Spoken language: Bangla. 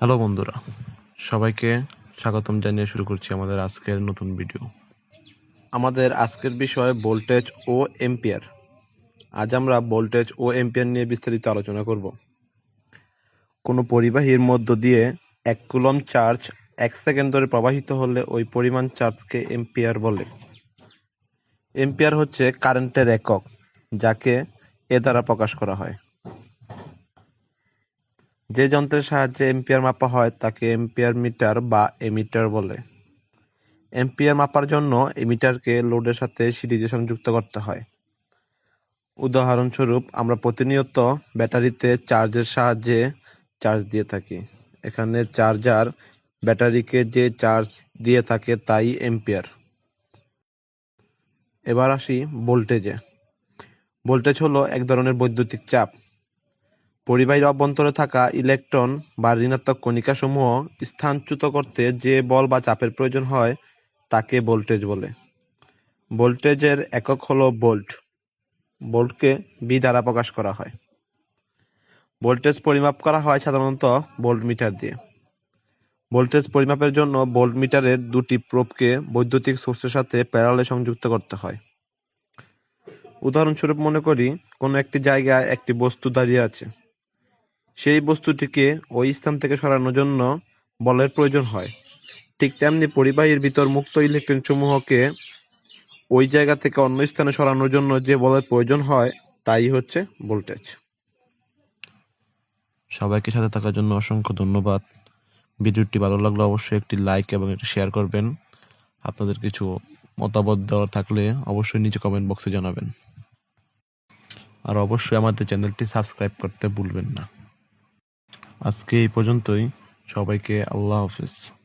হ্যালো বন্ধুরা, সবাইকে স্বাগতম জানিয়ে শুরু করছি আমাদের আজকের নতুন ভিডিও। আমাদের আজকের বিষয় ভোল্টেজ ও এম্পিয়ার আজ আমরা ভোল্টেজ ও এম্পিয়ার নিয়ে বিস্তারিত আলোচনা করব। কোনো পরিবাহীর মধ্য দিয়ে এক কুলম চার্জ এক সেকেন্ড ধরে প্রবাহিত হলে ওই পরিমাণ চার্জকে এম্পিয়ার বলে। এম্পিয়ার হচ্ছে কারেন্টের একক, যাকে এ দ্বারা প্রকাশ করা হয়। যে যন্ত্রের সাহায্যে এম্পিয়ার মাপা হয়, তাকে এম্পিয়ার মিটার বা এমিটার বলে। এম্পিয়ার মাপার জন্য এমিটারকে লোডের সাথে সিরিজে সংযুক্ত করতে হয়। উদাহরণস্বরূপ, আমরা প্রতিনিয়ত ব্যাটারিতে চার্জের সাহায্যে চার্জ দিয়ে থাকি। এখানে চার্জার ব্যাটারিকে যে চার্জ দিয়ে থাকে, তাই এম্পিয়ার এবার আসি ভোল্টেজে। ভোল্টেজ হলো এক ধরনের বৈদ্যুতিক চাপ। পরিবাহীর অভ্যন্তরে থাকা ইলেকট্রন বা ঋণাত্মক কণিকাসমূহ স্থানচ্যুত করতে যে বল বা চাপের প্রয়োজন হয়, তাকে ভোল্টেজ বলে। ভোল্টেজের একক হলো ভোল্ট। ভোল্টকে বি দ্বারা প্রকাশ করা হয়। ভোল্টেজ পরিমাপ করা হয় সাধারণত ভোল্টমিটার দিয়ে। ভোল্টেজ পরিমাপের জন্য ভোল্টমিটারের দুটি প্রোবকে বৈদ্যুতিক সোর্সের সাথে প্যারালে সংযুক্ত করতে হয়। উদাহরণস্বরূপ মনে করি, কোনো একটি জায়গায় একটি বস্তু দাঁড়িয়ে আছে। সেই বস্তুটিকে ওই স্থান থেকে সরানোর জন্য বলের প্রয়োজন হয়। ঠিক তেমনি পরিবাহীর ভিতর মুক্ত ইলেকট্রন সমূহকে ওই জায়গা থেকে অন্য স্থানে সরানোর জন্য যে বলের প্রয়োজন হয়, তাই হচ্ছে ভোল্টেজ। সবাইকে সাথে থাকার জন্য অসংখ্য ধন্যবাদ। ভিডিওটি ভালো লাগলে অবশ্যই একটি লাইক এবং একটি শেয়ার করবেন। আপনাদের কিছু মতামত দেওয়ার থাকলে অবশ্যই নিচে কমেন্ট বক্সে জানাবেন। আর অবশ্যই আমাদের চ্যানেলটি সাবস্ক্রাইব করতে ভুলবেন না। আজকে এই পর্যন্তই। সবাইকে আল্লাহ হাফিজ।